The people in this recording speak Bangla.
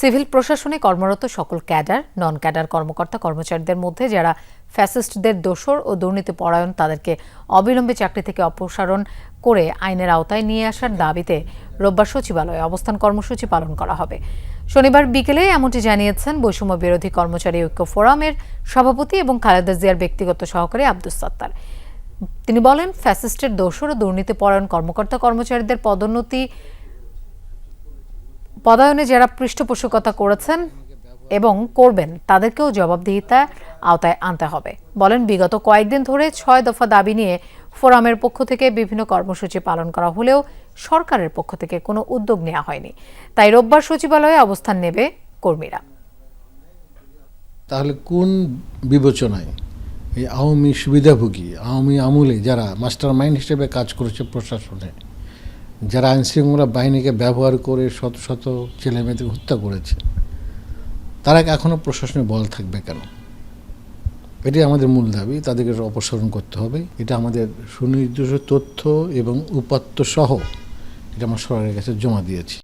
সিভিল প্রশাসনে কর্মরত সকল ক্যাডার নন ক্যাডার কর্মকর্তা কর্মচারীদের মধ্যে যারা ফ্যাসিস্টদের দোসর ও দুর্নীতি পরায়ণ তাদেরকে অবিলম্বে চাকরি থেকে অপসারণ করে আইনের আওতায় নিয়ে আসার দাবিতে রোববার সচিবালয়ে অবস্থান কর্মসূচি পালন করা হবে। শনিবার বিকেলে এমনটি জানিয়েছেন বৈষম্য বিরোধী কর্মচারী ঐক্য ফোরামের সভাপতি এবং খালেদা জিয়ার ব্যক্তিগত সহকারী আব্দুস সাত্তার। তিনি বলেন, ফ্যাসিস্টের দোসর ও দুর্নীতি পরায়ণ কর্মকর্তা কর্মচারীদের পদোন্নতি পদায়নে যারা পৃষ্ঠপোষকতা করেছেন এবং করবেন, তাদেরকেও জবাবদিহিতা আওতায় আনতে হবে। বলেন, বিগত কয়েকদিন ধরে ছয় দফা দাবি নিয়ে ফোরামের পক্ষ থেকে বিভিন্ন কর্মসূচি পালন করা হলেও সরকারের পক্ষ থেকে কোনো উদ্যোগ নেওয়া হয়নি। তাই রোববার সচিবালয়ে অবস্থান নেবে কর্মীরা। তাহলে কোন বিবেচনায় এই আওয়ামী সুবিধাভোগী, আওয়ামী আমলে যারা মাস্টার মাইন্ড হিসেবে কাজ করেছে প্রশাসনে যারা আইনশৃঙ্খলা বাহিনীকে ব্যবহার করে শত শত ছেলে মেয়েদের হত্যা করেছে, তারা এখনও প্রশাসনে বল থাকবে কেন? এটি আমাদের মূল দাবি, তাদেরকে অপসারণ করতে হবে। এটা আমাদের সুনির্দিষ্ট তথ্য এবং উপাত্ত সহ এটা আমরা সরকারের কাছে জমা দিয়েছি।